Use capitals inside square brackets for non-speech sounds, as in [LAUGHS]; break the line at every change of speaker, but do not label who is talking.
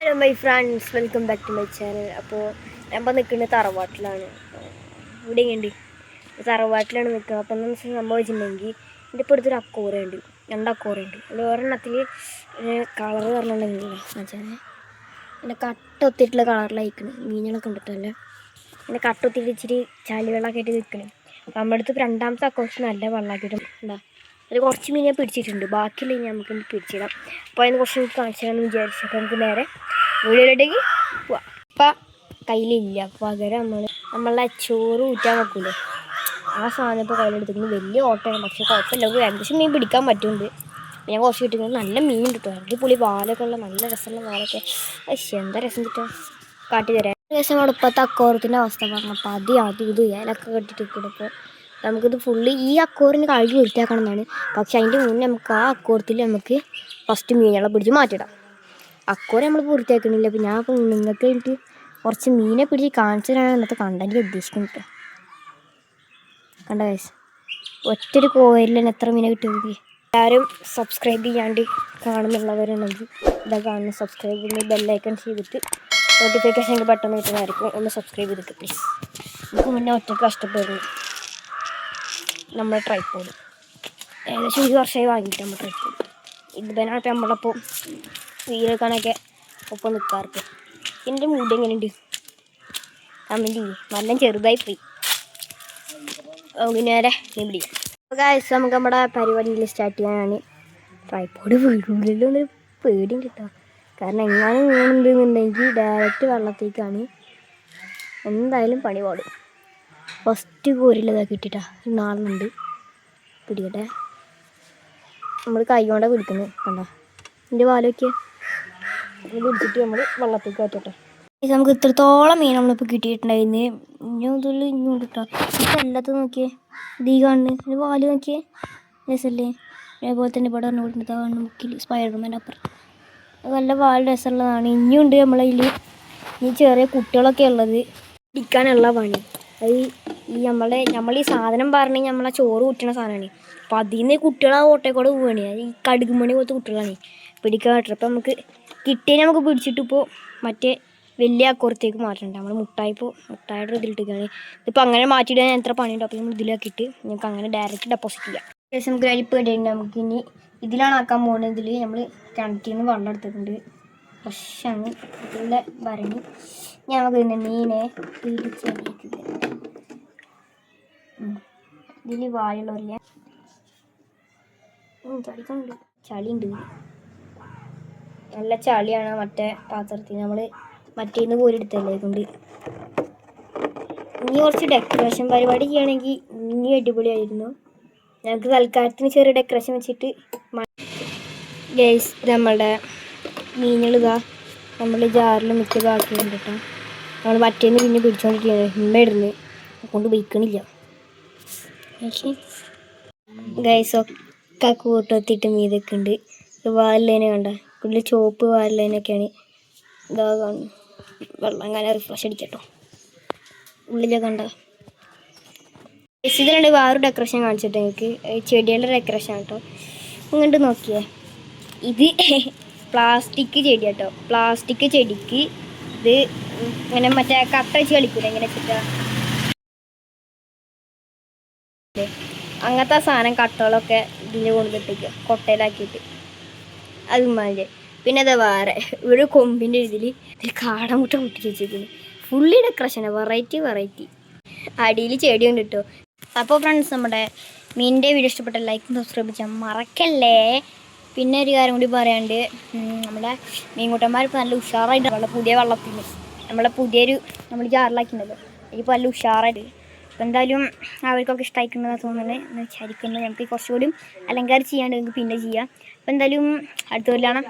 Hello my friends welcome back to my channel അപ്പോൾ ഞാൻ ഇപ്പോൾ നിൽക്കുന്നത് തറവാട്ടിലാണ്. ഇവിടെ ഉണ്ട് തറവാട്ടിലാണ് നിൽക്കുന്നത്. അപ്പോൾ എന്താ വെച്ചാൽ സംഭവിച്ചിട്ടുണ്ടെങ്കിൽ എന്റെ ഇപ്പോൾ അടുത്തൊരു അക്കോറയുണ്ട്. രണ്ട് അക്കോറയുണ്ട്. അതിൽ ഒരെണ്ണത്തിൽ കളർ പറഞ്ഞിട്ടുണ്ടെങ്കിൽ വെച്ചാൽ എന്റെ കട്ട് ഒത്തിട്ടുള്ള കളറിലായിക്കണ് മീനുകളൊക്കെ ഉണ്ടിട്ടല്ല എന്റെ കട്ട ഒത്തിട്ട് ഇച്ചിരി ചാലി വെള്ളമൊക്കെ ആയിട്ട് നിൽക്കണേ. അപ്പോൾ നമ്മുടെ അടുത്ത് രണ്ടാമത്തെ അക്കോറച്ച് നല്ല വെള്ളമാക്കിയിട്ടുണ്ട്. എന്താ? അതിൽ കുറച്ച് മീൻ ഞാൻ പിടിച്ചിട്ടുണ്ട്. ബാക്കിയുള്ള ഇനി നമുക്ക് പിടിച്ചിടാം. അപ്പോൾ അതിന് കുറച്ച് നമുക്ക് കാണിച്ചു തരാമെന്ന് വിചാരിച്ചു. അപ്പോൾ നമുക്ക് നേരെ വീഡിയോയിലേക്ക് പോവാം. അപ്പം കയ്യിലില്ല. പകരം നമ്മൾ നമ്മളെ ചോറ് ഊറ്റാൻ വെക്കൂലേ. ആ സാധനം ഇപ്പോൾ കയ്യിലെടുത്തിട്ട് വലിയ ഓട്ടമാണ്. പക്ഷേ കുഴപ്പമില്ല. നമുക്ക് ഏകദേശം മീൻ പിടിക്കാൻ പറ്റുന്നുണ്ട്. ഞാൻ കുറച്ച് കിട്ടുന്നത് നല്ല മീൻ കിട്ടും. അടിപൊളി വാലൊക്കെ ഉള്ള നല്ല രസമുള്ള വാലൊക്കെ എന്താ രസം കിട്ടുക? കാട്ടി തരാം രസം ഇപ്പോഴത്തെ അക്കോറത്തിന്റെ അവസ്ഥ. പറഞ്ഞപ്പോൾ അത് അതി ഇത് ഏലൊക്കെ കെട്ടിട്ട് നിൽക്കുന്നപ്പോൾ നമുക്കിത് ഫുള്ള് ഈ അക്കോറിന് കഴുകി വൃത്തിയാക്കണം എന്നാണ് പക്ഷെ അതിന്റെ മുന്നേ നമുക്ക് ആ അക്കോറത്തിൽ നമുക്ക് ഫസ്റ്റ് മീനുകളെ പിടിച്ച് മാറ്റിടാം അക്കോറ് നമ്മൾ വൃത്തിയാക്കണില്ല അപ്പോൾ ഞാൻ നിങ്ങൾക്ക് വേണ്ടിയിട്ട് കുറച്ച് മീനെ പിടിച്ച് കാണിച്ചു തരാനാണ് ഇന്നത്തെ കണ്ടന്റ് ഉദ്ദേശിക്കുന്നത്. കണ്ട വയസ്സ് ഒറ്റൊരു കോയിലിൽ തന്നെ എത്ര മീനെ കിട്ടുന്നത് എല്ലാവരും സബ്സ്ക്രൈബ് ചെയ്യാണ്ട് കാണുന്നുള്ളവരുണ്ടെങ്കിൽ ഇതാ കാണുന്ന. സബ്സ്ക്രൈബ് ചെയ്യുന്ന ബെല്ലൈക്കൺ ചെയ്തിട്ട് നോട്ടിഫിക്കേഷൻ ബട്ടൺ കിട്ടുന്നതായിരിക്കും ഒന്ന് സബ്സ്ക്രൈബ് ചെയ്തിട്ട്. പ്ലീസ് നമുക്ക് മുന്നേ ഒറ്റയ്ക്ക് കഷ്ടപ്പെടുന്നു. നമ്മുടെ ട്രൈപ്പോഡ് ഏകദേശം ഒരു വർഷമായി വാങ്ങിയിട്ട് നമ്മൾ ട്രൈപ്പോഡ് ഇതിനാണ് ഇപ്പം നമ്മളപ്പോൾ വീലെടുക്കാനൊക്കെ ഒപ്പം നിൽക്കാറുണ്ട് എന്റെ മൂഡ് എങ്ങനെയുണ്ട്? കമന്റ് ചെയ്യും. നല്ല ചെറുതായി പോയി അങ്ങനെ പിടിക്കാം ഗായ്സ് നമുക്ക് നമ്മുടെ പരിപാടിയിൽ സ്റ്റാർട്ട് ചെയ്യാനാണ്. ട്രൈപ്പോഡ് ഒരു പേടിയും കിട്ടാം. കാരണം എങ്ങാനും വീണുണ്ടെന്നുണ്ടെങ്കിൽ ഡയറക്റ്റ് വെള്ളത്തേക്കാണ്. എന്തായാലും പണി പാടും. ഫസ്റ്റ് കോരിലതൊക്കെ കിട്ടിട്ടാ. നാളുണ്ട് പിടിക്കട്ടെ. നമ്മൾ കൈ കൊണ്ടാണ് പിടിക്കുന്നത് കണ്ട? എന്റെ വാലൊക്കെ പിടിച്ചിട്ട് നമ്മൾ വെള്ളത്തേക്ക് കയറ്റട്ടെ. നമുക്ക് ഇത്രത്തോളം മീൻ നമ്മളിപ്പോൾ കിട്ടിയിട്ടുണ്ടായിരുന്നു ഇനി മുതൽ ഇനി കിട്ടാം ഇപ്പം എല്ലാത്തും നോക്കിയേ. ഇത് ഈ കാണുന്നത് വാൽ നോക്കിയേ. രസമല്ലേ അതേപോലെ തന്നെ ഇവിടെ പറഞ്ഞുകൊണ്ട് കാണുന്ന. മുക്കിൽ സ്പൈഡർമാന്റെ അപ്പുറം. നല്ല വാൽ രസമുള്ളതാണ്. ഇനിയുണ്ട് നമ്മളതിൽ ഇനി ചെറിയ കുട്ടികളൊക്കെ ഉള്ളത്. ഇരിക്കാനുള്ള പണി. അത് ഈ നമ്മളെ നമ്മൾ ഈ സാധനം പറഞ്ഞ് നമ്മളെ ചോറ് കുറ്റണ സാധനമാണ്. അപ്പം അതിൽ നിന്ന് കുട്ടികൾ ആ ഓട്ടേക്കൂടെ പോവുകയാണ് അത് ഈ കടുകുമണി പോലത്തെ കുട്ടികളാണ്. പിടിക്കാൻ പറ്റും അപ്പം നമുക്ക് കിട്ടിയാൽ നമുക്ക് പിടിച്ചിട്ടിപ്പോൾ മറ്റേ വലിയ അക്കുറത്തേക്ക് മാറ്റണ്ട. നമ്മൾ മുട്ടായിപ്പോൾ മുട്ടായിട്ട് ഇതിലിട്ടിരിക്കുകയാണ് ഇതിപ്പോൾ അങ്ങനെ മാറ്റിയിടാൻ എത്ര പണിയുണ്ടോ? അപ്പോൾ നമ്മൾ ഇതിലാക്കിയിട്ട് നമുക്ക് അങ്ങനെ ഡയറക്റ്റ് ഡെപ്പോസിറ്റ് ചെയ്യാം. ശേഷം നമുക്ക് അരിപ്പ് ഇടേണ്ട നമുക്ക് ഇനി ഇതിലാണ് ആക്കാൻ പോകുന്നത് നമ്മൾ കിണറ്റിൽ നിന്ന് വെള്ളം എടുത്തിട്ടുണ്ട്. ഫ്രഷാണ് ഇതിന്റെ വരഞ്ഞ് ഇനി നമുക്ക് ഇതിന്റെ മീനെ പിടിച്ചെടുക്കുന്നത് ഇതിൽ വായുള്ളവരില്ല. ചളിക്കുന്നുണ്ട് ചളിയുണ്ട്. നല്ല ചളിയാണ് മറ്റേ പാത്രത്തിൽ. നമ്മൾ മറ്റേന്ന് പോലും എടുത്തല്ലേ കൊണ്ട് ഇനി കുറച്ച് ഡെക്കറേഷൻ പരിപാടി ചെയ്യണമെങ്കിൽ ഇനി അടിപൊളിയായിരുന്നു. ഞങ്ങൾക്ക് തൽക്കാലത്തിന് ചെറിയ ഡെക്കറേഷൻ വെച്ചിട്ട് ഗൈസ് നമ്മളുടെ മീനുകളിതാ. നമ്മൾ ജാറിൽ മിക്ക ബാക്കിയുണ്ട് കേട്ടോ നമ്മൾ മറ്റേന്ന് പിന്നെ പിടിച്ചോണ്ടിരിക്കുകയാണ്. ഹിമ്മയിടുന്ന് കൊണ്ട് വയ്ക്കണില്ല ഗൈസ് ഒക്കെ കൂട്ടത്തിട്ട് മീതൊക്കെ ഉണ്ട് വാലിലേനെ കണ്ട. കൂടുതൽ ചുവപ്പ് വാലിലേനൊക്കെയാണ് ഇതാ കാണുന്നു വെള്ളം അങ്ങനെ റിഫ്രഷ് അടിക്കട്ടോ. ഉള്ളിലൊക്കെ കണ്ട. ഇതിലുണ്ട് വേറൊരു ഡെക്കറേഷൻ കാണിച്ചിട്ട് എനിക്ക് ചെടികളുടെ ഡെക്കറേഷൻ കേട്ടോ. ഇങ്ങോട്ട് നോക്കിയേ. ഇത് [LAUGHS] പ്ലാസ്റ്റിക് ചെടി കേട്ടോ. പ്ലാസ്റ്റിക് ചെടിക്ക് ഇത് ഇങ്ങനെ മറ്റേ കട്ട വെച്ച് കളിക്കൂല ഇങ്ങനെ വെച്ചിട്ട്. അങ്ങനത്തെ സാധനം കട്ടകളൊക്കെ ഇതിന്റെ കൊണ്ടുവന്നിട്ടേക്ക് കൊട്ടയിലാക്കിയിട്ട് അത് മതി പിന്നെ അത് വേറെ ഒരു കൊമ്പിന്റെ ഇതിൽ കാടമുട്ട മുട്ടി വെച്ചിരിക്കുന്നു. ഫുള്ളി ഡെക്കറേഷനാണ് വെറൈറ്റി വെറൈറ്റി അടിയിൽ ചെടി കൊണ്ട് കേട്ടോ അപ്പോൾ ഫ്രണ്ട്സ് നമ്മുടെ മീനിന്റെ വീഡിയോ ഇഷ്ടപ്പെട്ട ലൈക്കും സബ്സ്ക്രൈബ് ചെയ്യാൻ മറക്കല്ലേ? പിന്നെ ഒരു കാര്യം കൂടി പറയാണ്ട് നമ്മുടെ മീൻകുട്ടന്മാർ ഇപ്പോൾ നല്ല ഉഷാറായിട്ട് നമ്മളെ പുതിയ വെള്ളത്തിൽ നമ്മളെ പുതിയൊരു നമ്മൾ ജാറിലാക്കിയിട്ടുണ്ടല്ലോ ഇപ്പോൾ നല്ല ഉഷാറായിട്ട്. അപ്പോൾ എന്തായാലും അവർക്കൊക്കെ ഇഷ്ടമായിട്ടുണ്ടെന്ന് തോന്നുന്നത്. എന്ന് വിചാരിക്കുന്നത് നമുക്ക് കുറച്ചുകൂടി അലങ്കാരം ചെയ്യാണ്ട് നമുക്ക് പിന്നെ ചെയ്യാം. അപ്പോൾ എന്തായാലും അടുത്ത കൊല്ലാണ്